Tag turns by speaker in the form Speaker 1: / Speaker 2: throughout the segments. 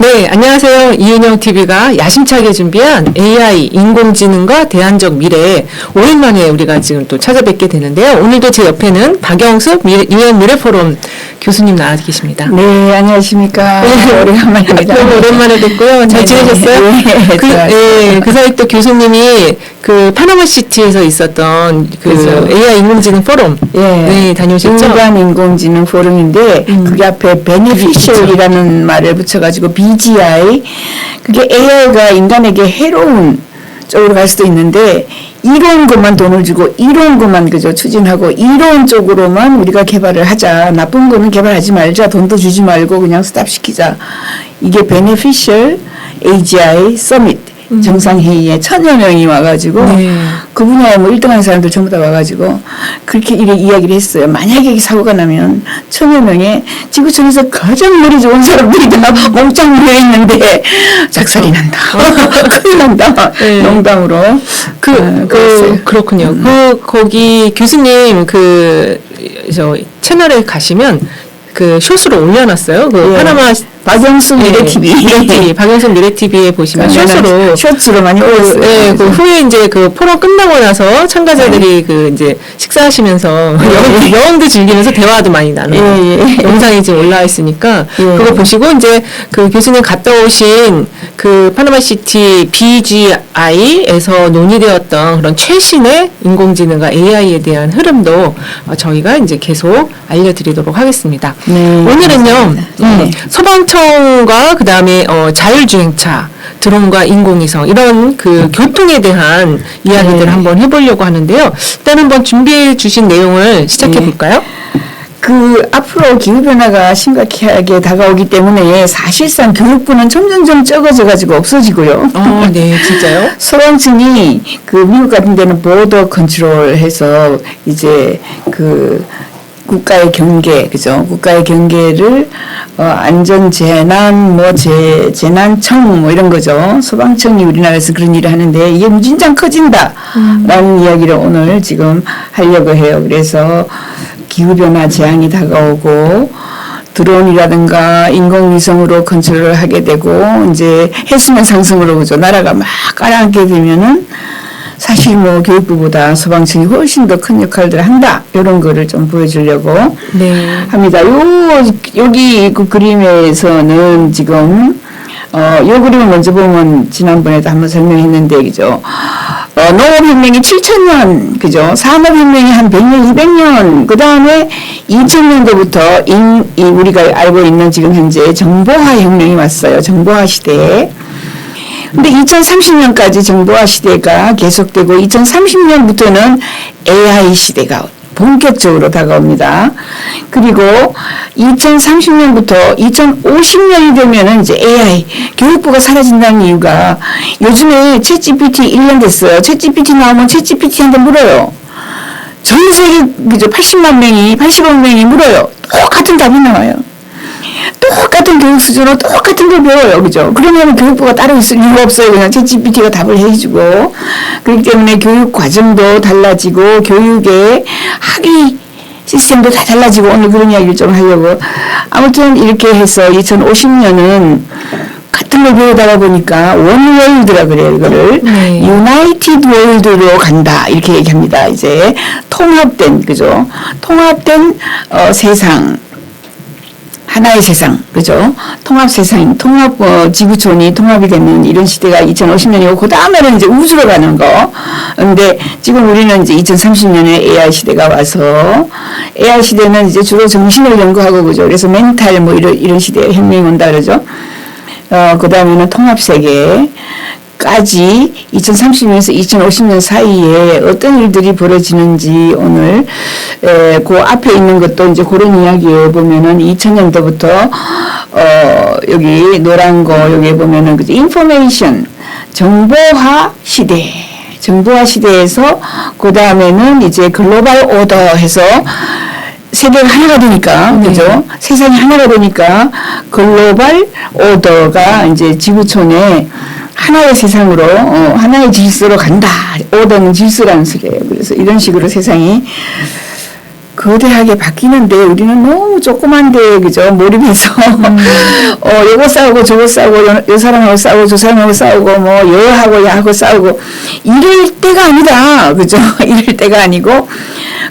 Speaker 1: 네, 안녕하세요. 이은영 TV가 야심차게 준비한 AI 인공지능과 대안적 미래 오랜만에 우리가 지금 또 찾아뵙게 되는데요. 오늘도 제 옆에는 박영숙 미- 유엔 미래포럼 교수님 나와 계십니다.
Speaker 2: 네, 안녕하십니까.
Speaker 1: 네.
Speaker 2: 오래간만입니다.
Speaker 1: 너무 오랜만에 뵙고요. 잘
Speaker 2: 네네.
Speaker 1: 지내셨어요?
Speaker 2: 네,
Speaker 1: 그. 예, 그 사이 또 교수님이 그 파나마 시티에서 있었던 그
Speaker 2: 그죠.
Speaker 1: AI 인공지능 포럼
Speaker 2: 예.
Speaker 1: 네, 다녀오셨죠?
Speaker 2: 인간 인공지능 포럼인데
Speaker 1: 음.
Speaker 2: 그게 앞에 beneficial이라는 말을 붙여가지고 BGI 그게 AI가 인간에게 해로운 쪽으로 갈 수도 있는데 이로운 것만 돈을 주고 이로운 것만 그저 추진하고 이로운 쪽으로만 우리가 개발을 하자. 나쁜 거는 개발하지 말자. 돈도 주지 말고 그냥 스탑시키자. 이게 beneficial AGI 서 밋 정상회의에 천여 명이 와가지고
Speaker 1: 음. 네.
Speaker 2: 그 분야에 뭐 1등하는 사람들 전부 다 와가지고 그렇게 이래 이야기를 했어요. 만약에 사고가 나면 천여 명의 지구촌에서 가장 머리 좋은 사람들이 다 몽땅 모여 있는데 작살이 난다. 큰일 난다.
Speaker 1: 네.
Speaker 2: 농담으로.
Speaker 1: 그,
Speaker 2: 어, 그랬어요.
Speaker 1: 그, 그렇군요. 그, 거기 교수님 그, 저, 채널에 가시면 그 쇼스로 올려놨어요. 그
Speaker 2: 예.
Speaker 1: 파나마
Speaker 2: 박영수 미래 TV.
Speaker 1: 미래TV, 박영선 미래TV에 보시면 쇼스로
Speaker 2: 쇼츠로 많이
Speaker 1: 그,
Speaker 2: 올렸어요.
Speaker 1: 예, 그 후에 이제 그 포럼 끝나고 나서 참가자들이 그 이제 식사하시면서 영, 영도 즐기면서 대화도 많이 나누고
Speaker 2: 예, 예.
Speaker 1: 영상이 지금 올라와 있으니까
Speaker 2: 예.
Speaker 1: 그거 보시고 이제 그 교수님 갔다 오신 그 파나마 시티 BGI에서 논의되었던 그런 최신의 인공지능과 AI에 대한 흐름도 어, 저희가 이제 계속 알려드리도록 하겠습니다.
Speaker 2: 네,
Speaker 1: 오늘은요. 음,
Speaker 2: 네.
Speaker 1: 소방 청과 그 다음에 어, 자율주행차, 드론과 인공위성 이런 그 교통에 대한 이야기들을
Speaker 2: 네.
Speaker 1: 한번 해보려고 하는데요. 일단 한번 준비해 주신 내용을 시작해
Speaker 2: 네.
Speaker 1: 볼까요?
Speaker 2: 그 앞으로 기후 변화가 심각하게 다가오기 때문에 사실상 교육부는 점점점 적어져 가지고 없어지고요.
Speaker 1: 어, 네, 진짜요?
Speaker 2: 소방청이 그 미국 같은 데는 보더 컨트롤 해서 이제 그 국가의 경계 그죠? 국가의 경계를 어 안전 재난 뭐 재 재난청 뭐 이런 거죠. 소방청이 우리나라에서 그런 일을 하는데 이게 무진장 커진다라는 이야기를 오늘 지금 하려고 해요. 그래서 기후 변화 재앙이 다가오고 드론이라든가 인공위성으로 컨트롤을 하게 되고 이제 해수면 상승으로 그죠? 나라가 막 가라앉게 되면은 사실 뭐 교육부보다 소방청이 훨씬 더 큰 역할들을 한다 이런 거를 좀 보여주려고
Speaker 1: 네.
Speaker 2: 합니다. 요 여기 그 그림에서는 지금 어, 요 그림을 먼저 보면 지난번에도 한번 설명했는데 그죠. 어, 농업혁명이 7천년 그죠. 산업혁명이 한 100년, 200년 그 다음에 2000년도부터 인, 이 우리가 알고 있는 지금 현재 정보화 혁명이 왔어요. 정보화 시대에. 근데 2030년까지 정보화 시대가 계속되고 2030년부터는 AI 시대가 본격적으로 다가옵니다. 그리고 2030년부터 2050년이 되면은 이제 AI 교육부가 사라진다는 이유가 요즘에 챗GPT 1년 됐어요. 챗GPT 나오면 챗GPT한테 물어요. 전 세계 그죠 80만 명이 80억 명이 물어요. 똑같은 답이 나와요. 똑같은 교육 수준으로 똑같은 걸 배워요. 그죠? 그러면 교육부가 따로 있을 이유가 없어요. 그냥 챗GPT가 답을 해주고. 그렇기 때문에 교육 과정도 달라지고, 교육의 학위 시스템도 다 달라지고, 오늘 그런 이야기를 좀 하려고. 아무튼 이렇게 해서 2050년은 같은 걸 배우다가 보니까 원월드라 그래요, 이거를.
Speaker 1: 네.
Speaker 2: 유나이티드 월드로 간다. 이렇게 얘기합니다. 이제 통합된, 그죠? 통합된 어, 세상. 하나의 세상, 그죠? 통합 세상, 통합 어, 지구촌이 통합이 되는 이런 시대가 2050년이고 그 다음에는 이제 우주로 가는 거. 근데 지금 우리는 이제 2030년에 AI 시대가 와서 AI 시대는 이제 주로 정신을 연구하고 그죠? 그래서 멘탈 뭐 이런 이런 시대에 혁명이 온다 그러죠. 어, 그 다음에는 통합 세계. 까지 2030년에서 2050년 사이에 어떤 일들이 벌어지는지 오늘 에, 그 앞에 있는 것도 이제 그런 이야기에 보면은 2000년도부터 어 여기 노란 거 여기 보면은 그죠? 인포메이션 정보화 시대. 정보화 시대에서 그 다음에는 이제 글로벌 오더 해서 세계가 하나가 되니까
Speaker 1: 네.
Speaker 2: 그죠? 세상이 하나가 되니까 글로벌 오더가 이제 지구촌에 하나의 세상으로 어, 하나의 질서로 간다. 오더는 질서라는 소리예요. 그래서 이런 식으로 세상이 거대하게 바뀌는데 우리는 너무 조그만데 그죠? 몰입해서. 어 요거 싸우고 저거 싸우고 요, 요 사람하고 싸우고 저 사람하고 싸우고 뭐 여하고 야하고 싸우고 이럴 때가 아니다. 그죠? 이럴 때가 아니고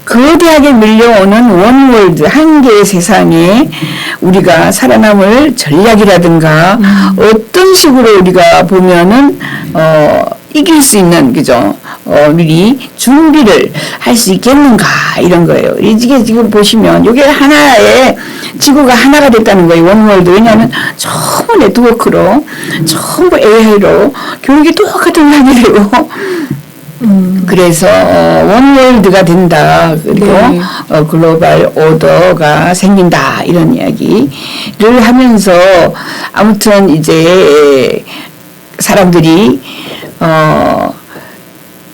Speaker 2: 거대하게 밀려오는 원월드 한 개의 세상에 우리가 살아남을 전략이라든가 어떤 식으로 우리가 보면은 어 이길 수 있는 그죠 어 미리 준비를 할 수 있겠는가 이런 거예요. 이게 지금 보시면 이게 하나의 지구가 하나가 됐다는 거예요. 원월드 왜냐하면 전부 네트워크로 전부 AI로 교육이 똑같은 하게 되고 그래서 어, 원월드가 된다 그리고
Speaker 1: 네.
Speaker 2: 어, 글로벌 오더가 생긴다 이런 이야기를 하면서 아무튼 이제 사람들이 어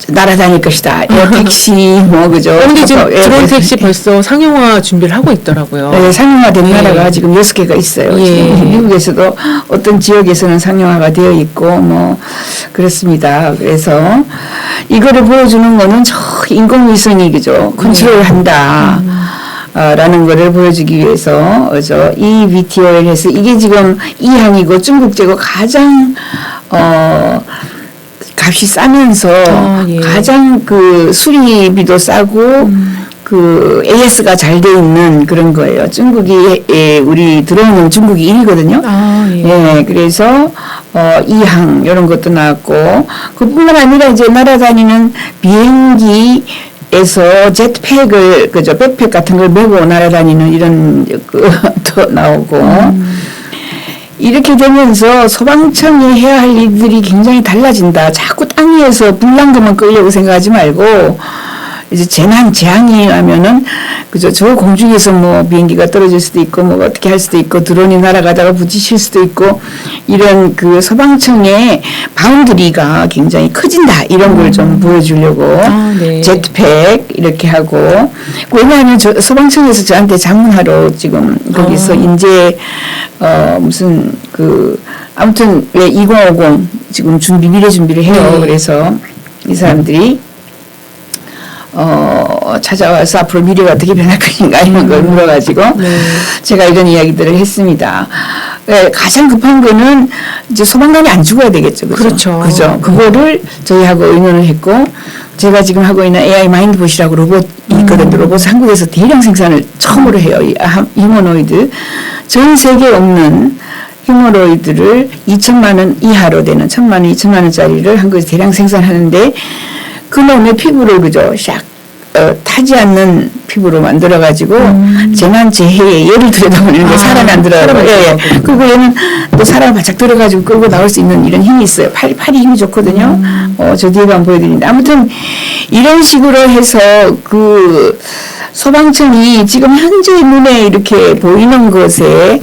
Speaker 2: 날아다닐 것이다. 에어 택시 뭐 그죠?
Speaker 1: 그런데 지금
Speaker 2: 에어
Speaker 1: 드론
Speaker 2: 택시.
Speaker 1: 벌써 상용화 준비를 하고 있더라고요.
Speaker 2: 네, 상용화된
Speaker 1: 네.
Speaker 2: 나라가 지금 여섯 개가 있어요.
Speaker 1: 예.
Speaker 2: 미국에서도 어떤 지역에서는 상용화가 되어 있고 뭐 그렇습니다. 그래서 이거를 보여주는 거는 저 인공위성이 그죠 컨트롤한다. 어, 라는 거를 보여주기 위해서 어저 이 VTO를 해서 이게 지금 이항이고 중국제고 가장 어 값이 싸면서
Speaker 1: 아, 예.
Speaker 2: 가장 그 수리비도 싸고 그 AS가 잘 돼 있는 그런 거예요. 중국이 예, 우리 들어오는 중국이 1위거든요.
Speaker 1: 아, 예.
Speaker 2: 예, 그래서 어 이항 이런 것도 나왔고 그뿐만 아니라 이제 날아다니는 비행기 에서 jet팩을 그죠 백팩 같은 걸 메고 날아다니는 이런 그또 나오고 이렇게 되면서 소방청이 해야 할 일들이 굉장히 달라진다. 자꾸 땅 위에서 불난 것만 끌려고 생각하지 말고 이제 재난 재앙이 하면은 그죠 저 공중에서 뭐 비행기가 떨어질 수도 있고 뭐 어떻게 할 수도 있고 드론이 날아가다가 부딪힐 수도 있고 이런 그 소방청의 바운드리가 굉장히 커진다 이런 걸좀 보여주려고
Speaker 1: 아, 네.
Speaker 2: 제트팩 이렇게 하고 왜냐하면 저 소방청에서 저한테 자문하러 지금 거기서
Speaker 1: 아.
Speaker 2: 이제 어 무슨 그 아무튼 왜 2050 지금 준비 미래 준비를 해요.
Speaker 1: 네.
Speaker 2: 그래서 이 사람들이 어 찾아와서 앞으로 미래가 어떻게 변할 것인가 이런 걸 물어가지고
Speaker 1: 네.
Speaker 2: 제가 이런 이야기들을 했습니다. 예, 가장 급한 거는 이제 소방관이 안 죽어야 되겠죠. 그죠?
Speaker 1: 그렇죠.
Speaker 2: 그죠. 그거를 저희하고 의논을 했고 제가 지금 하고 있는 AI 마인드봇이라고 로봇이 있거든요. 로봇 한국에서 대량 생산을 처음으로 해요. 이 아- 휴머노이드. 전 세계에 없는 휴머노이드를 2천만 원 이하로 되는 천만 원, 2천만 원짜리를 한국에서 대량 생산하는데 그놈의 피부를 그죠. 샥 어, 타지 않는 피부로 만들어가지고 재난 재해에 예를 들여다보는 게
Speaker 1: 아,
Speaker 2: 사람이 안
Speaker 1: 사람이
Speaker 2: 예, 예. 그리고 얘는 또 사람을 바짝 들어가지고 끌고 나올 수 있는 이런 힘이 있어요. 팔, 팔이 힘이 좋거든요. 어, 저 뒤에 가면 보여드리는데. 아무튼 이런 식으로 해서 그 소방청이 지금 현재 눈에 이렇게 보이는 것에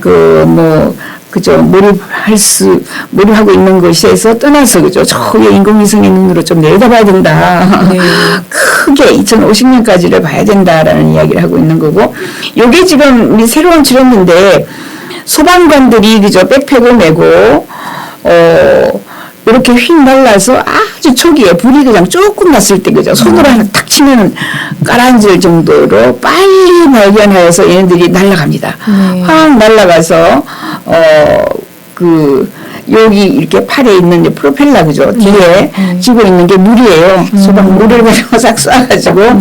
Speaker 2: 그 뭐 그죠 몰입할 수 몰입하고 있는 것에서 떠나서 그죠 저기 인공위성의 눈으로 좀 내려다봐야 된다.
Speaker 1: 네.
Speaker 2: 크게 2050년까지를 봐야 된다라는 이야기를 하고 있는 거고 요게 지금 우리 새로운 트렌드인데 소방관들이 그저 백팩을 메고 어 이렇게 휙 날라서 아주 초기에 불이 그냥 조금 났을 때 그죠 손으로 하나 탁 치면은 깔아앉을 정도로 빨리 발견하여서 얘네들이 날아갑니다.
Speaker 1: 네.
Speaker 2: 확 날아가서 어그 여기 이렇게 팔에 있는 프로펠러 그죠 뒤에 쥐고 있는 게 물이에요. 소방 물을 가지고 싹 쏴가지고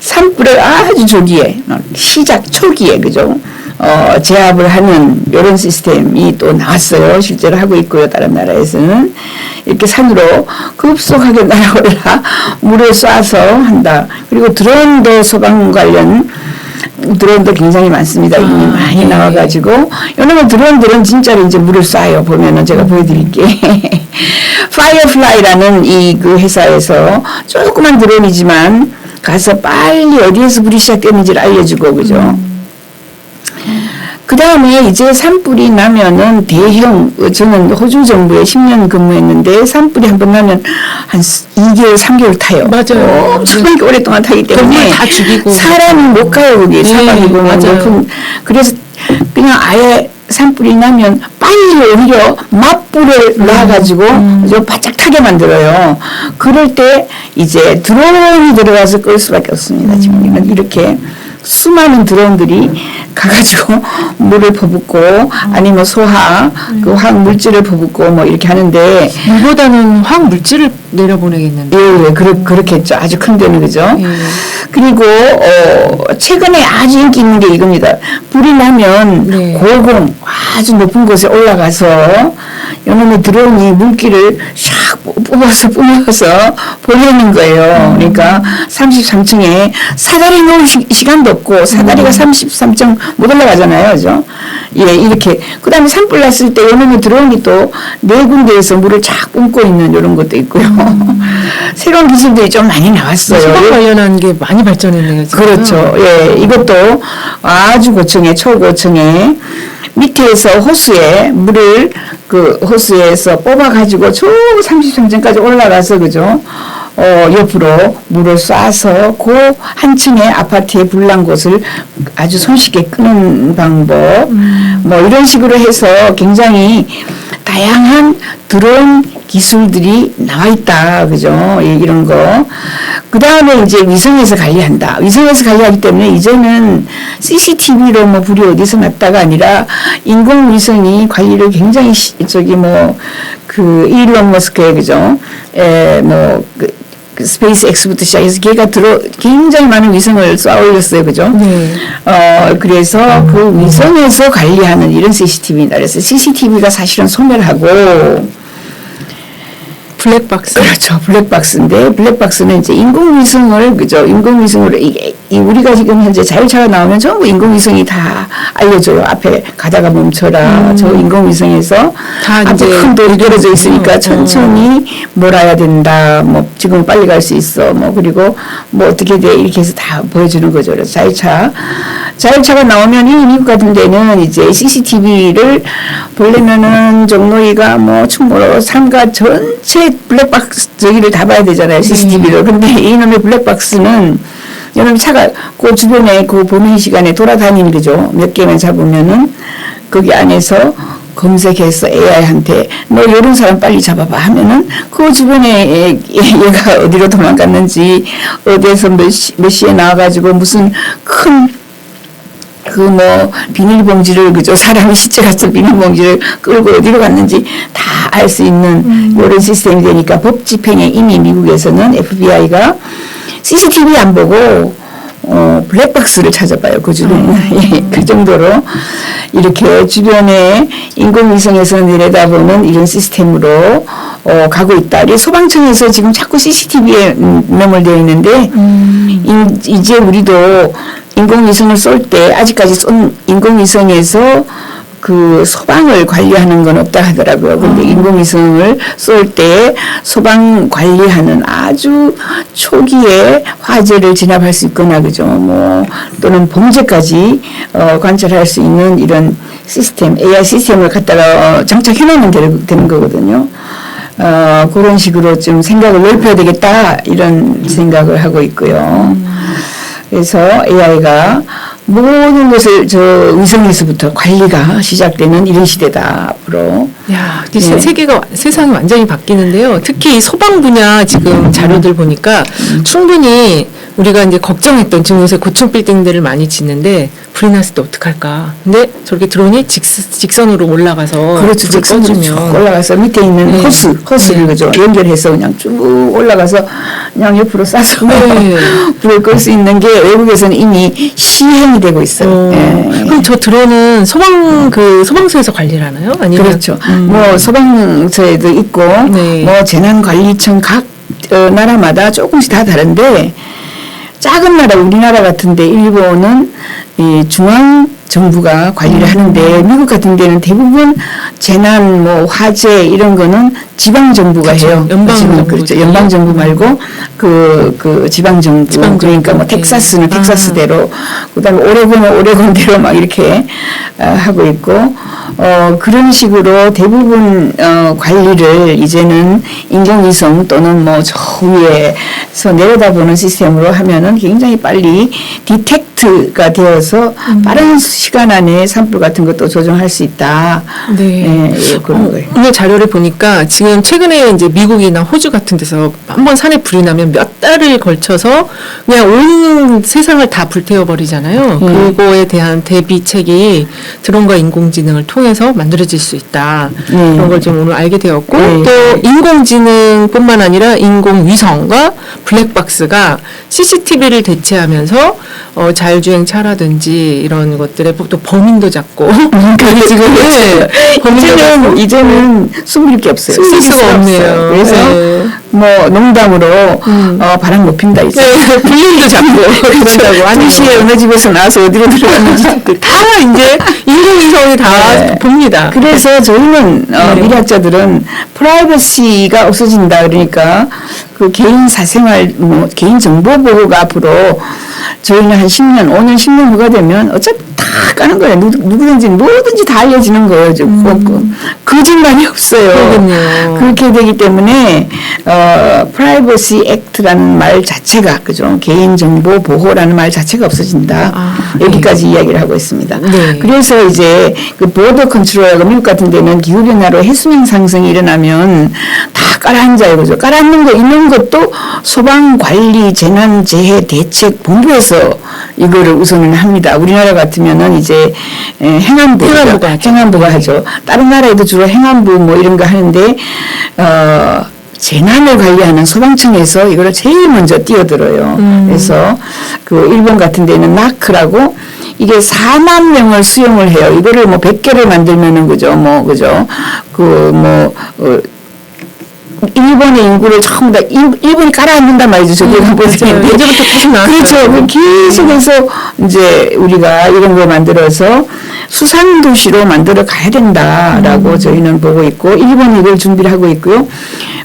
Speaker 2: 산불을 아주 초기에 어, 시작 초기에 그죠. 어, 제압을 하는 이런 시스템이 또 나왔어요. 실제로 하고 있고요. 다른 나라에서는 이렇게 산으로 급속하게 날아올라 물을 쏴서 한다. 그리고 드론도 소방 관련 드론도 굉장히 많습니다. 이미
Speaker 1: 아,
Speaker 2: 많이
Speaker 1: 네.
Speaker 2: 나와가지고 이런 드론들은 진짜로 이제 물을 쏴요. 보면은 제가 보여드릴게. 파이어플라이라는 이 그 회사에서 조그만 드론이지만 가서 빨리 어디에서 불이 시작되는지를 알려주고 그죠. 그 다음에 이제 산불이 나면은 대형, 어, 저는 호주 정부에 10년 근무했는데 산불이 한 번 나면 한 2개월, 3개월 타요.
Speaker 1: 맞아요.
Speaker 2: 엄청나게 오랫동안 타기 때문에
Speaker 1: 다 죽이고.
Speaker 2: 사람이 못 가요, 거기.
Speaker 1: 네,
Speaker 2: 사방이고 뭐
Speaker 1: 맞아요.
Speaker 2: 그래서 그냥 아예 산불이 나면 빨리 오히려 맞불을 놔가지고 좀 바짝 타게 만들어요. 그럴 때 이제 드론이 들어가서 끌 수밖에 없습니다. 지금 이건 이렇게 수많은 드론들이 가가지고 물을 퍼붓고 아니면 소화 그 화학 물질을 퍼붓고 뭐 이렇게 하는데
Speaker 1: 물보다는 화학 물질을 내려보내겠는데.
Speaker 2: 예, 예, 그렇, 그렇겠죠. 아주 큰 데는 그죠.
Speaker 1: 예.
Speaker 2: 그리고 어, 최근에 아주 인기 있는 게 이겁니다. 불이 나면
Speaker 1: 네.
Speaker 2: 고공 아주 높은 곳에 올라가서 요놈의 드론이 물기를 샥 뽑아서 뿜어서 보내는 거예요. 그러니까 33층에 사다리 놓을 시, 시간도 없고 사다리가 33층 못 올라가잖아요. 그죠? 예, 이렇게. 그 다음에 산불 났을 때 요놈의 드론이 또네 군데에서 물을 쫙 뿜고 있는 이런 것도 있고요. 새로운 기술들이 좀 많이 나왔어요.
Speaker 1: 소방 관련한 게 많이 발전했네요. 지금.
Speaker 2: 그렇죠. 예, 이것도 아주 고층에 초고층에 밑에서 호수에 물을 그 호수에서 뽑아 가지고 저 33층까지 올라가서 그죠. 어, 옆으로 물을 쏴서 그 한층의 아파트에 불난 곳을 아주 손쉽게 끄는 방법. 뭐 이런 식으로 해서 굉장히 다양한 드론 기술들이 나와 있다. 그죠? 예, 이런 거. 그 다음에 이제 위성에서 관리한다. 위성에서 관리하기 때문에 이제는 CCTV로 뭐 불이 어디서 났다가 아니라 인공위성이 관리를 굉장히 시, 저기 뭐 그 일론 머스크의 그죠? 에, 뭐 그, 그 스페이스 X부터 시작해서 걔가 들어 굉장히 많은 위성을 쏘아 올렸어요. 그죠?
Speaker 1: 네.
Speaker 2: 어, 그래서 그 위성에서 관리하는 이런 CCTV다. 그래서 CCTV가 사실은 소멸하고
Speaker 1: 블랙박스.
Speaker 2: 그렇죠. 블랙박스인데 블랙박스는 이제 인공위성을 그죠. 인공위성으로 이게 이 우리가 지금 현재 자율차가 나오면 전부 인공위성이 다 알려줘요. 앞에 가다가 멈춰라. 저 인공위성에서
Speaker 1: 다
Speaker 2: 앞에 큰 돌이 떨어져 있으니까
Speaker 1: 음.
Speaker 2: 천천히 몰아야 된다. 뭐 지금 빨리 갈 수 있어. 뭐 그리고 뭐 어떻게 돼 이렇게 해서 다 보여주는 거죠. 그래서 자율차 자율차가 나오면 이 미국 같은 데는 이제 CCTV를 보려면은 종로이가 뭐 충무로 상가 전체 블랙박스 저기를 다 봐야 되잖아요. CCTV를. 근데 이놈의 블랙박스는 여러분 차가 그 주변에 그 범행 시간에 돌아다니는 거죠. 몇 개만 잡으면은 거기 안에서 검색해서 AI한테 너 이런 사람 빨리 잡아봐 하면은 그 주변에 얘- 얘가 어디로 도망갔는지 어디에서 몇, 시, 몇 시에 나와가지고 무슨 큰 그 뭐 비닐봉지를 그저 사람이 시체 같은 비닐봉지를 끌고 어디로 갔는지 다 알 수 있는 이런 시스템이 되니까 법 집행에 이미 미국에서는 FBI가 CCTV 안 보고 어, 블랙박스를 찾아봐요. 그 주변에. 예, 그 정도로 이렇게 주변에 인공위성에서 내려다보는 이런 시스템으로 어, 가고 있다. 이 소방청에서 지금 자꾸 CCTV에 매몰되어 있는데 인- 이제 우리도 인공위성을 쏠 때 아직까지 쏜 인공위성에서 그 소방을 관리하는 건 없다 하더라고요. 근데 인공위성을 쏠 때 소방 관리하는 아주 초기에 화재를 진압할 수 있거나 그죠. 뭐 또는 범죄까지 어, 관찰할 수 있는 이런 시스템, AI 시스템을 갖다가 어, 장착해 놓으면 되는 거거든요. 어, 그런 식으로 좀 생각을 넓혀야 되겠다 이런 생각을 하고 있고요. 그래서 AI가 모든 것을 저 위성에서부터 관리가 시작되는 이런 시대다 앞으로.
Speaker 1: 야,
Speaker 2: 네.
Speaker 1: 세- 세계가 세상이 완전히 바뀌는데요. 특히 이 소방 분야 지금 자료들 보니까 충분히 우리가 이제 걱정했던 지금 요새 고층 빌딩들을 많이 짓는데 불이 났을 때 어떡할까? 근데 저렇게 드론이 직, 직선으로 올라가서
Speaker 2: 그렇죠. 직선으로 올라가서 밑에 있는
Speaker 1: 네.
Speaker 2: 호스, 호스를 그죠. 연결해서 그냥 쭉 올라가서 그냥 옆으로 쏴서
Speaker 1: 네.
Speaker 2: 불을 끌 수 있는 게 외국에서는 이미 시행이 되고 있어요.
Speaker 1: 어,
Speaker 2: 예.
Speaker 1: 그럼 저 드론은 소방 그 소방서에서 관리를 하나요? 아니면
Speaker 2: 그렇죠. 뭐 소방서에도 있고
Speaker 1: 네.
Speaker 2: 뭐 재난관리청 각 어, 나라마다 조금씩 다 다른데 작은 나라 우리나라 같은데 일본은 이 중앙 정부가 관리를
Speaker 1: 음.
Speaker 2: 하는데 미국 같은 데는 대부분 재난 뭐 화재 이런 거는 지방 정부가
Speaker 1: 그렇죠.
Speaker 2: 해요.
Speaker 1: 연방 정부죠.
Speaker 2: 그렇죠. 연방 정부 말고 그그 지방 정부 그러니까 뭐
Speaker 1: 정부.
Speaker 2: 텍사스는
Speaker 1: 네.
Speaker 2: 텍사스대로 그다음에 오레곤은 오레곤대로 막 이렇게 어, 하고 있고 어 그런 식으로 대부분 어 관리를 이제는 인공위성 또는 뭐 저 위에서 내려다보는 시스템으로 하면은 굉장히 빨리 디텍 트 액트가 되어서
Speaker 1: 음.
Speaker 2: 빠른 시간 안에 산불 같은 것도 조정할 수 있다.
Speaker 1: 네.
Speaker 2: 예, 예, 그런
Speaker 1: 어,
Speaker 2: 거예요.
Speaker 1: 오늘 자료를 보니까 지금 최근에 이제 미국이나 호주 같은 데서 한번 산에 불이 나면 몇 달을 걸쳐서 그냥 온 세상을 다 불태워 버리잖아요.
Speaker 2: 음.
Speaker 1: 그거에 대한 대비책이 드론과 인공지능을 통해서 만들어질 수 있다.
Speaker 2: 음.
Speaker 1: 그런 걸 좀 오늘 알게 되었고
Speaker 2: 네.
Speaker 1: 또 인공지능뿐만 아니라 인공위성과 블랙박스가 CCTV를 대체하면서 어, 자 율주행 차라든지 이런 것들의 또 범인도 잡고 그게 지금 네,
Speaker 2: 이제는 이제는 숨길 게 없어요.
Speaker 1: 숨길 수가 없네요.
Speaker 2: 그래서
Speaker 1: 네.
Speaker 2: 뭐 농담으로
Speaker 1: 음.
Speaker 2: 어, 바람 높인다 이제.
Speaker 1: 네, 불륜도 잡고 그런다고.
Speaker 2: 2시에 어느 집에서 나와서 어디로 들어갔는지
Speaker 1: 다 이제 인공위성이 다
Speaker 2: 네.
Speaker 1: 봅니다.
Speaker 2: 그래서 저희는 어,
Speaker 1: 네.
Speaker 2: 미래학자들은 프라이버시가 없어진다 그러니까 그 개인 사생활 뭐 개인 정보 보호가 앞으로 저희는 한 10년, 5년, 10년 후가 되면 어차피 다 까는 거예요. 누, 누구든지 뭐든지 다 알려지는 거예요. 좀 그, 그, 거짓말이 없어요.
Speaker 1: 음. 그러겠네요.
Speaker 2: 그렇게 되기 때문에 어, 프라이버시 액트라는 말 자체가 그죠 개인 정보 보호라는 말 자체가 없어진다.
Speaker 1: 아,
Speaker 2: 여기까지 이야기를 하고 있습니다.
Speaker 1: 네.
Speaker 2: 그래서 이제 그 보더 컨트롤하고 미국 같은 데는 기후 변화로 해수면 상승이 일어나면 다 깔아앉아요, 그죠? 깔아앉는 거 있는 것도 소방 관리 재난 재해 대책 본부에서 이거를 우선은 합니다. 우리나라 같으면 은 이제 에, 행안부
Speaker 1: 행안부가 하죠.
Speaker 2: 행안부가 하죠. 다른 나라에도 주로 행안부 뭐 이런 거 하는데 어. 재난을 관리하는 소방청에서 이거를 제일 먼저 뛰어들어요.
Speaker 1: 음.
Speaker 2: 그래서 그 일본 같은 데는 나크라고 이게 4만 명을 수용을 해요. 이거를 뭐 100개를 만들면은 그죠. 뭐 그죠. 그뭐 어, 일본의 인구를 전부 다 일, 일본이 깔아앉는단 말이죠. 저기
Speaker 1: 음, 맞아요. 예전부터 계속 나왔어요.
Speaker 2: 그렇죠. 그 계속해서 이제 우리가 이런 걸 만들어서 수상 도시로 만들어 가야 된다라고
Speaker 1: 음.
Speaker 2: 저희는 보고 있고 일본이 이걸 준비를 하고 있고요.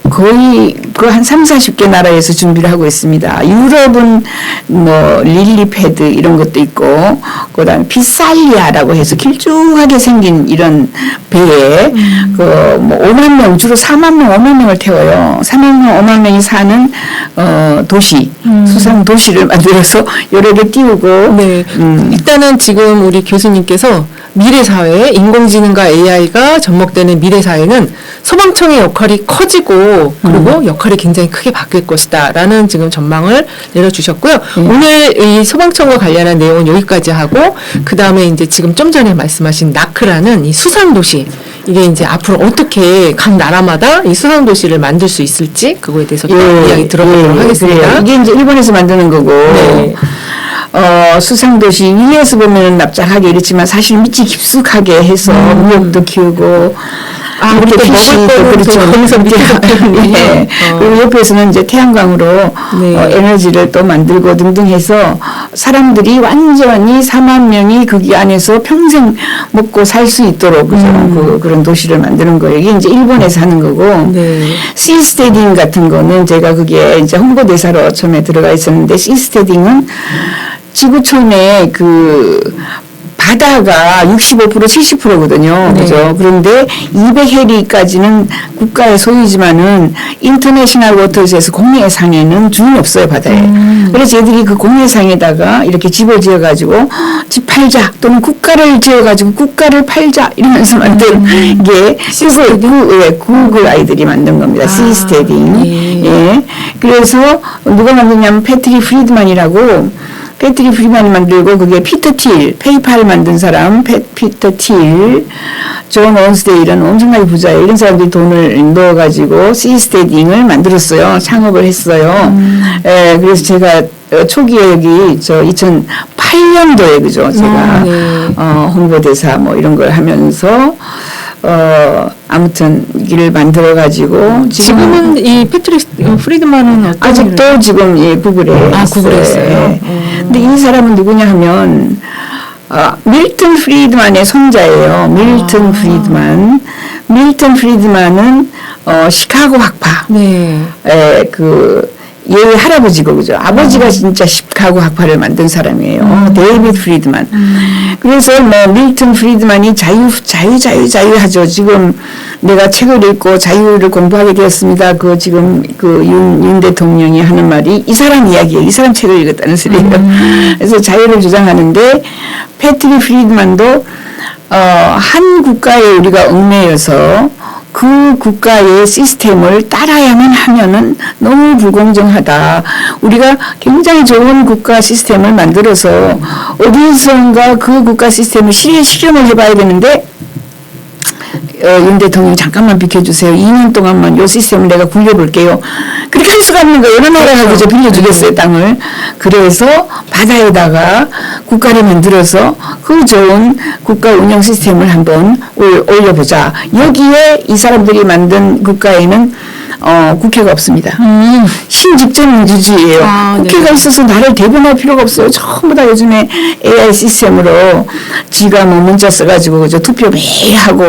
Speaker 2: 거의 그 한 3, 40개 나라에서 준비를 하고 있습니다. 유럽은 뭐 릴리패드 이런 것도 있고 그다음에 피살리아라고 해서 길쭉하게 생긴 이런 배에
Speaker 1: 음.
Speaker 2: 그뭐 5만 명 주로 4만 명, 5만 명을 태워요. 4만 명, 5만 명이 사는 어 도시
Speaker 1: 음.
Speaker 2: 수상 도시를 만들어서 여러 개 띄우고
Speaker 1: 네.
Speaker 2: 음.
Speaker 1: 일단은 지금 우리 교수님께서 미래 사회, 인공지능과 AI가 접목되는 미래 사회는 소방청의 역할이 커지고 그리고 역할이 굉장히 크게 바뀔 것이다라는 지금 전망을 내려주셨고요. 오늘 이 소방청과 관련한 내용은 여기까지 하고 그 다음에 이제 지금 좀 전에 말씀하신 나크라는 이 수상 도시 이게 이제 앞으로 어떻게 각 나라마다 이 수상 도시를 만들 수 있을지 그거에 대해서 또 이야기 들어보도록
Speaker 2: 예,
Speaker 1: 하겠습니다.
Speaker 2: 그래요. 이게 이제 일본에서 만드는 거고
Speaker 1: 네.
Speaker 2: 어, 수상도시 위에서 보면 납작하게 이렇지만 사실 밑이 깊숙하게 해서 무역도 키우고
Speaker 1: 아,
Speaker 2: 이렇게
Speaker 1: 먹을 또
Speaker 2: 그렇죠.
Speaker 1: 거기서 밑에서 키우는군요.
Speaker 2: 예.
Speaker 1: 어.
Speaker 2: 그리고 옆에서는 이제 태양광으로
Speaker 1: 네.
Speaker 2: 어, 에너지를 또 만들고 등등 해서 사람들이 완전히 4만 명이 거기 안에서 평생 먹고 살 수 있도록 그죠? 그, 그런 도시를 만드는 거예요. 이게 이제 일본에서 하는 거고
Speaker 1: 네.
Speaker 2: 시스테딩 같은 거는 제가 그게 이제 홍보대사로 처음에 들어가 있었는데 시스테딩은 지구촌의 그 바다가 65% 70%거든요.
Speaker 1: 네.
Speaker 2: 그죠? 그런데 200해리까지는 국가의 소유지만은 인터내셔널 워터즈에서 공해상에는 주는 없어요, 바다에.
Speaker 1: 음.
Speaker 2: 그래서 얘들이 그 공해상에다가 이렇게 집을 지어 가지고 집 팔자 또는 국가를 지어 가지고 국가를 팔자 이러면서 만든
Speaker 1: 음.
Speaker 2: 게 구글, 구, 예, 구글 아이들이 만든 겁니다.
Speaker 1: 아,
Speaker 2: 시스테딩.
Speaker 1: 예.
Speaker 2: 예. 그래서 누가 만드냐면 패트리 프리드만이라고 패트리 프리드만이 만들고 그게 피터 틸, 페이팔 만든 사람 페, 피터 틸, 존 온스데일은 엄청나게 부자예요. 이런 사람들이 돈을 넣어가지고 시스테딩을 만들었어요. 창업을 했어요. 예, 그래서 제가 어, 초기에 여기 저 2008년도에 그죠? 제가
Speaker 1: 아, 네.
Speaker 2: 어, 홍보대사 뭐 이런 걸 하면서 어, 아무튼 이를 만들어 가지고
Speaker 1: 지금은 이 패트릭 프리드만은 어떤
Speaker 2: 아직도 지금 예, 구글에
Speaker 1: 아, 구글에 있어요?
Speaker 2: 예.
Speaker 1: 음.
Speaker 2: 근데 이 사람은 누구냐 하면 어, 밀턴 프리드만의 손자예요. 밀턴
Speaker 1: 아.
Speaker 2: 프리드만. 밀턴 프리드만은 어, 시카고 학파.
Speaker 1: 네.
Speaker 2: 에, 그, 얘 할아버지고, 그죠? 아버지가 진짜 가구 학파를 만든 사람이에요. 데이비드 프리드만. 그래서 뭐 밀턴 프리드만이 자유 자유 자유 자유 하죠. 지금 내가 책을 읽고 자유를 공부하게 되었습니다. 그 지금 그윤 윤 대통령이 하는 말이 이 사람 이야기예요. 이 사람 책을 읽었다는 소리예요. 그래서 자유를 주장하는데 패트리 프리드만도 어, 한 국가에 우리가 얽매여서 그 국가의 시스템을 따라야만 하면은 너무 불공정하다. 우리가 굉장히 좋은 국가 시스템을 만들어서 어디선가 그 국가 시스템을 실, 실험을 해봐야 되는데 어, 윤 대통령이 잠깐만 비켜주세요. 2년 동안만 요 시스템을 내가 굴려볼게요. 그렇게 할 수가 없는 거예요. 어느 나라가 그저 빌려주겠어요, 땅을. 그래서 바다에다가 국가를 만들어서 그 좋은 국가 운영 시스템을 한번 올- 올려보자. 여기에 이 사람들이 만든 국가에는 어, 국회가 없습니다. 신직전 민주주의예요.
Speaker 1: 아, 네.
Speaker 2: 국회가 있어서 나를 대변할 필요가 없어요. 전부 다 요즘에 AI 시스템으로 지가 뭐 문자 써가지고 그저 투표 매일 하고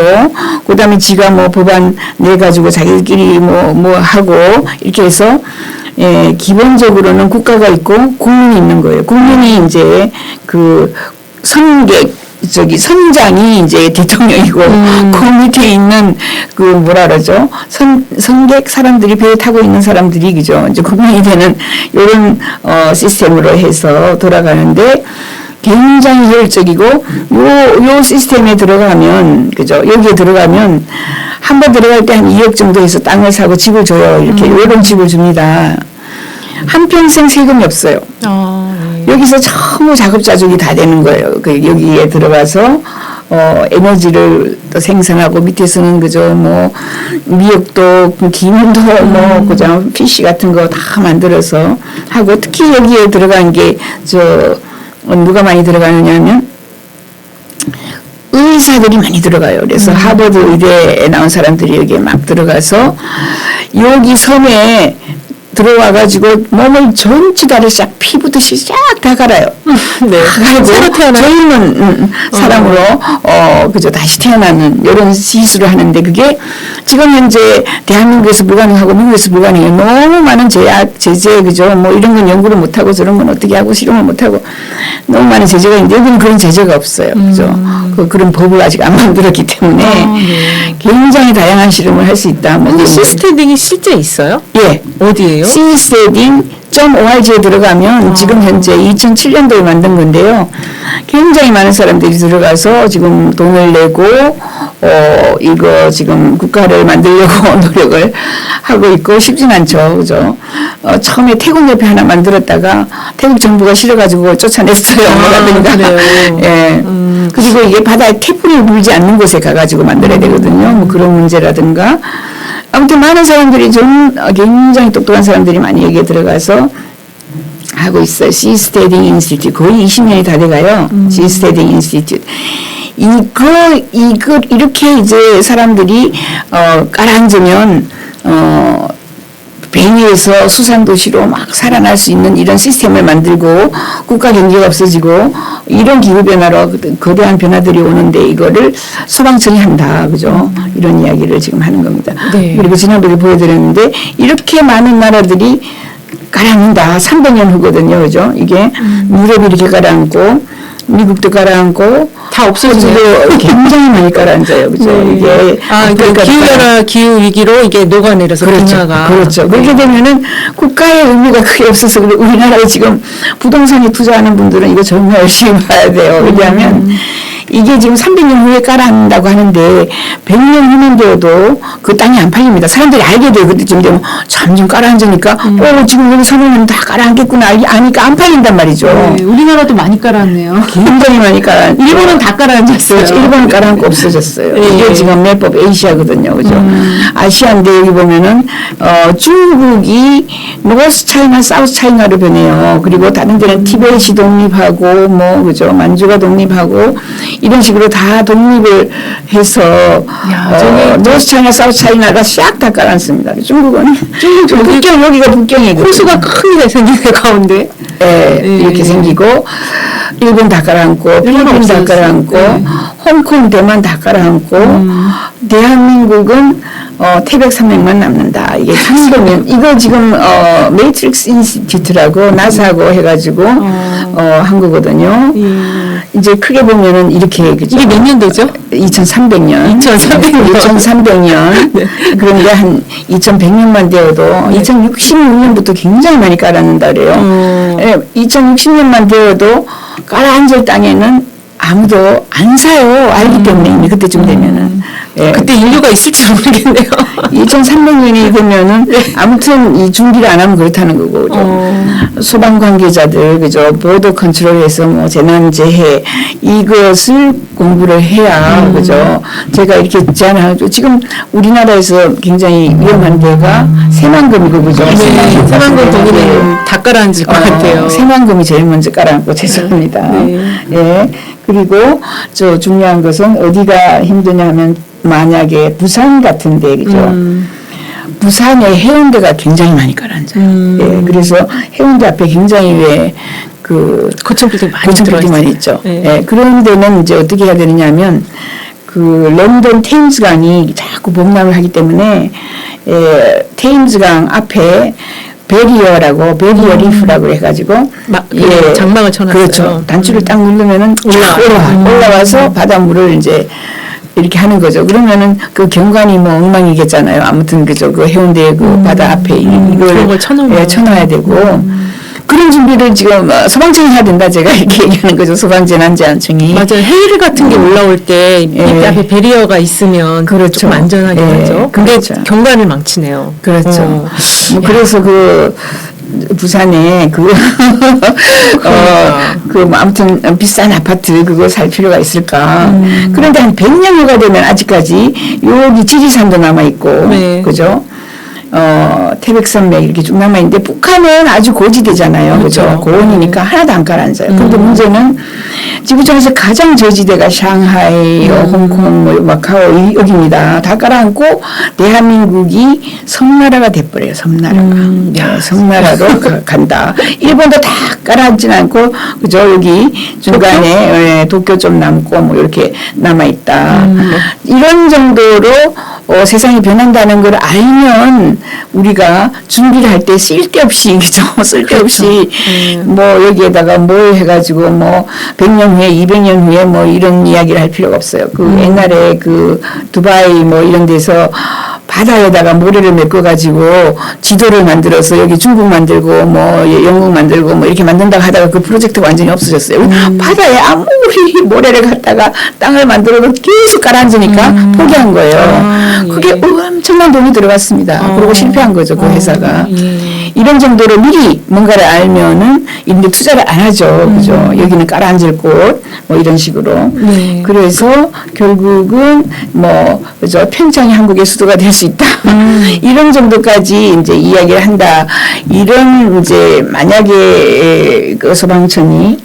Speaker 2: 그다음에 지가 뭐 법안 내 가지고 자기들끼리 뭐뭐 하고 이렇게 해서 예, 기본적으로는 국가가 있고 국민이 있는 거예요. 국민이 이제 그 선객 저기 선장이 이제 대통령이고 그 밑에 있는 그 뭐라 그러죠? 선 선객 사람들이 배에 타고 있는 사람들이 그죠? 이제 국민이 되는 이런 어 시스템으로 해서 돌아가는데 굉장히 효율적이고 요요 시스템에 들어가면 그죠? 여기에 들어가면 한 번 들어갈 때 한 2억 정도 해서 땅을 사고 집을 줘요. 이렇게 요런 집을 줍니다. 한 평생 세금이 없어요.
Speaker 1: 아, 네.
Speaker 2: 여기서 전부 자급자족이 다 되는 거예요. 그 여기에 들어가서 어 에너지를 또 생산하고 밑에서는 그저 뭐 미역도 기름도 뭐 그저 피시 같은 거 다 만들어서 하고 특히 여기에 들어간 게 저 누가 많이 들어가느냐면 의사들이 많이 들어가요. 그래서 하버드 의대에 나온 사람들이 여기에 막 들어가서 여기 섬에 들어와 가지고 몸을 전체 다를 싹 피부듯이 싹 다 갈아요.
Speaker 1: 네. 새로 태어난
Speaker 2: 젊은 음, 사람으로 어 그저 다시 태어나는 이런 시술을 하는데 그게 지금 현재 대한민국에서 불가능하고 미국에서 불가능해요. 너무 많은 제약 제재 그죠 뭐 이런 건 연구를 못 하고 저런 건 어떻게 하고 실험을 못 하고 너무 많은 제재가 있는데 여기는 그런 제재가 없어요. 그죠 그 그런 법을 아직 안 만들었기 때문에
Speaker 1: 아, 네.
Speaker 2: 굉장히 다양한 실험을 할 수 있다. 뭐
Speaker 1: 근데
Speaker 2: 이런
Speaker 1: 시스테딩이 실제 있어요?
Speaker 2: 예.
Speaker 1: 어디예요?
Speaker 2: csetting.org에 들어가면 지금 현재 2007년도에 만든 건데요. 굉장히 많은 사람들이 들어가서 지금 돈을 내고 어 이거 지금 국가를 만들려고 노력을 하고 있고 쉽진 않죠. 그죠? 어 처음에 태국 옆에 하나 만들었다가 태국 정부가 싫어가지고 쫓아냈어요.
Speaker 1: 아. 그래요?
Speaker 2: 예. 그리고 이게 바다에 태풍이 불지 않는 곳에 가가지고 만들어야 되거든요. 뭐 그런 문제라든가. 아무튼 많은 사람들이 좀 어, 굉장히 똑똑한 사람들이 많이 여기에 들어가서 하고 있어요. 시스테딩 인스티튜트 거의 20년이 다 돼가요. 시스테딩 인스티튜트. 이거 이거 이렇게 이제 사람들이 어 깔아앉으면 어 벤위에서 수산도시로 막 살아날 수 있는 이런 시스템을 만들고 국가 경제가 없어지고 이런 기후변화로 그- 거대한 변화들이 오는데 이거를 소방청이 한다. 그죠? 이런 이야기를 지금 하는 겁니다.
Speaker 1: 네.
Speaker 2: 그리고 지난번에 보여드렸는데 이렇게 많은 나라들이 가라앉는다. 300년 후거든요. 그죠? 이게 유럽이 이렇게 가라앉고 미국도 가라앉고
Speaker 1: 다.
Speaker 2: 호주도 굉장히 많이 가라앉아요. 그죠? 이게
Speaker 1: 아, 그러니까
Speaker 2: 아프리카도
Speaker 1: 기후변화, 기후 위기로 이게 녹아내려서
Speaker 2: 그렇죠.
Speaker 1: 빙하가
Speaker 2: 그렇죠. 그렇게 되면은 국가의 의미가 크게 없어서 그래 우리나라에 지금 부동산에 투자하는 분들은 이거 정말 열심히 봐야 돼요. 왜냐하면 이게 지금 300년 후에 깔아앉는다고 하는데 100년 후면 되어도 그 땅이 안 팔립니다. 사람들이 알게 돼요. 그때쯤 되면 점점 깔아앉으니까 어 지금 여기 서면은 다 깔아앉겠구나 알- 아니까 안 팔린단 말이죠.
Speaker 3: 네, 우리나라도 많이 깔았네요.
Speaker 2: 굉장히 많이 깔아.
Speaker 3: 일본은 다 깔아앉았어요.
Speaker 2: 그렇죠. 일본은 깔아앉고 없어졌어요.
Speaker 1: 예.
Speaker 2: 이게 지금 매법 아시아거든요. 그죠? 아시아인데 여기 보면은, 어, 중국이 노스 차이나, 사우스 차이나로 변해요. 그리고 다른 데는 티베트이 독립하고, 뭐, 그죠? 만주가 독립하고, 이런 식으로 다 독립을 해서,
Speaker 1: 야,
Speaker 2: 어, 노스 차이나, 사우스 차이나가 싹 다 깔아앉습니다. 중국은. 중국, 북경, 여기가 북경이고.
Speaker 1: 호수가 크게 생기네 가운데.
Speaker 2: 예,
Speaker 1: 예.
Speaker 2: 이렇게 생기고 일본 다 깔아앉고 필리핀 다. 깔아앉고
Speaker 3: 네.
Speaker 2: 홍콩 대만 다 깔아앉고 대한민국은 어, 태백 산맥만 남는다. 이게 상도면 이거 지금 어, 메이트릭스 인스티튜트라고 나사하고 해가지고 어, 한 거거든요. 이제 크게 보면은 이렇게 그죠?
Speaker 1: 이게 몇 년도죠?
Speaker 2: 2300년.
Speaker 1: 2300 년.
Speaker 2: 2300년. 그런데 한 2100년만 되어도 2066년부터 굉장히 많이 깔았는다 그래요.
Speaker 1: 음.
Speaker 2: 예, 2060년만 되어도 깔아앉을 땅에는 아무도 안 사요. 알기 때문에 이미 그때쯤 되면은. 예.
Speaker 1: 그때 인류가 있을지 모르겠네요.
Speaker 2: 2300년이 되면은 아무튼 이 준비를 안 하면 그렇다는 거고?
Speaker 1: 어.
Speaker 2: 소방 관계자들 그죠 보더 컨트롤에서 뭐 재난 재해 이것을 공부를 해야
Speaker 1: 음.
Speaker 2: 그죠 제가 이렇게 제안하죠 지금 우리나라에서 굉장히 위험한 데가 새만금이고 그죠
Speaker 1: 네, 세만금 동일은 다 깔아앉을 것 같아요.
Speaker 2: 어, 새만금이 제일 먼저 깔아앉고 죄송합니다.
Speaker 1: 네.
Speaker 2: 예. 그리고 저 중요한 것은 어디가 힘드냐 하면 만약에 부산 같은 데 그죠?
Speaker 1: 음.
Speaker 2: 부산에 해운대가 굉장히 많이 깔아앉아요.
Speaker 1: 음.
Speaker 2: 예. 그래서 해운대 앞에 굉장히 왜그
Speaker 1: 고층 빌딩 많이 들어있어요.
Speaker 2: 빌딩 많이 있죠.
Speaker 1: 네.
Speaker 2: 예. 그런 데는 이제 어떻게 해야 되느냐면 그 런던 테임즈강이 자꾸 범람을 하기 때문에 예, 테임즈강 앞에 베리어라고 베리어 리프라고 해가지고
Speaker 1: 마- 그 장막을 쳐놨어요.
Speaker 2: 그렇죠. 단추를 딱 누르면은.
Speaker 1: 올라와 음.
Speaker 2: 올라와서 바닷물을 이제 이렇게 하는 거죠. 그러면은 그 경관이 뭐 엉망이겠잖아요. 아무튼 그죠. 그 해운대 그 바다 앞에 이- 이걸
Speaker 1: 쳐놓으면.
Speaker 2: 예, 쳐놔야 되고 그런 준비를 지금 어, 소방청이 해야 된다. 제가 이렇게 얘기하는 거죠. 소방재난제한청이.
Speaker 1: 맞아요. 헤일 같은 게 올라올 때
Speaker 2: 음. 예.
Speaker 1: 앞에 베리어가 있으면
Speaker 2: 그렇죠.
Speaker 1: 좀 안전하긴
Speaker 2: 예,
Speaker 1: 하죠. 근데
Speaker 2: 그렇죠.
Speaker 1: 경관을 망치네요.
Speaker 2: 그렇죠.
Speaker 1: 어.
Speaker 2: 뭐 그래서 그 부산에 그 어, 그 뭐 아무튼 비싼 아파트 그거 살 필요가 있을까?
Speaker 1: 음.
Speaker 2: 그런데 한 100년 후가 되면 아직까지 여기 지리산도 남아 있고
Speaker 1: 네.
Speaker 2: 그죠? 어, 태백산맥 이렇게 쭉 남아 있는데 북한은 아주 고지대잖아요. 그죠?
Speaker 1: 그렇죠.
Speaker 2: 고원이니까 하나도 안 깔아앉아요.
Speaker 1: 음.
Speaker 2: 그런데 문제는 지구촌에서 가장 저지대가 샹하이, 어,
Speaker 1: 음.
Speaker 2: 홍콩, 뭐 마카오 이- 여기입니다. 다 깔아앉고 대한민국이 섬나라가 돼버려요. 섬나라가.
Speaker 1: 음,
Speaker 2: 네,
Speaker 1: 야.
Speaker 2: 섬나라로 가- 간다. 일본도 다 깔아앉진 않고 그죠? 여기 중간에 예, 도쿄 좀 남고 뭐 이렇게 남아 있다.
Speaker 1: 음.
Speaker 2: 이런 정도로 어, 세상이 변한다는 걸 알면 우리가 준비를 할 때 쓸데없이 그죠? 쓸데없이
Speaker 1: 네.
Speaker 2: 뭐 여기에다가 뭘 해가지고 뭐 100년 후에 200년 후에 뭐 이런 이야기를 할 필요가 없어요. 그
Speaker 1: 음.
Speaker 2: 옛날에 그 두바이 뭐 이런 데서 바다에다가 모래를 메꿔가지고 지도를 만들어서 여기 중국 만들고 뭐 영국 만들고 뭐 이렇게 만든다고 하다가 그 프로젝트가 완전히 없어졌어요.
Speaker 1: 음.
Speaker 2: 바다에 아무리 모래를 갖다가 땅을 만들어도 계속 가라앉으니까 포기한 거예요.
Speaker 1: 아, 예.
Speaker 2: 그게 엄청난 돈이 들어갔습니다.
Speaker 1: 어.
Speaker 2: 그리고 실패한 거죠 그
Speaker 1: 어,
Speaker 2: 회사가.
Speaker 1: 예.
Speaker 2: 이런 정도로 미리 뭔가를 알면은 이런데 투자를 안 하죠. 그죠? 여기는 깔아앉을 곳, 뭐 이런 식으로.
Speaker 1: 음. 네.
Speaker 2: 그래서 결국은 뭐, 그죠? 평창이 한국의 수도가 될수 있다.
Speaker 1: 음.
Speaker 2: 이런 정도까지 이제 이야기를 한다. 이런 이제 만약에 그 소방청이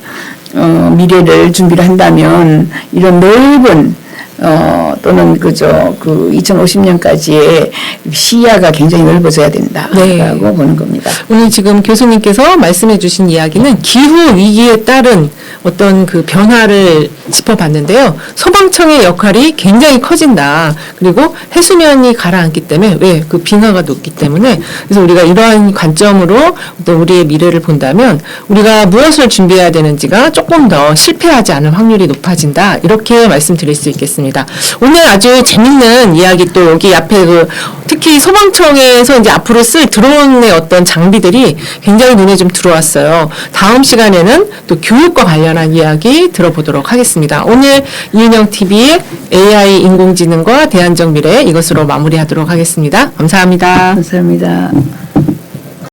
Speaker 2: 어, 미래를 준비를 한다면 이런 넓은 어, 또는 그저 그 2050년까지의 시야가 굉장히 넓어져야 된다라고
Speaker 1: 네.
Speaker 2: 보는 겁니다.
Speaker 1: 오늘 지금 교수님께서 말씀해 주신 이야기는 기후 위기에 따른 어떤 그 변화를 짚어봤는데요. 소방청의 역할이 굉장히 커진다. 그리고 해수면이 가라앉기 때문에 왜 그 빙하가 녹기 때문에 그래서 우리가 이러한 관점으로 어떤 우리의 미래를 본다면 우리가 무엇을 준비해야 되는지가 조금 더 실패하지 않을 확률이 높아진다. 이렇게 말씀드릴 수 있겠습니다. 오늘 아주 재밌는 이야기 또 여기 앞에 그 특히 소방청에서 이제 앞으로 쓸 드론의 어떤 장비들이 굉장히 눈에 좀 들어왔어요. 다음 시간에는 또 교육과 관련한 이야기 들어보도록 하겠습니다. 오늘 이은영 TV의 AI 인공지능과 대안적 미래 이것으로 마무리하도록 하겠습니다. 감사합니다.
Speaker 2: 감사합니다.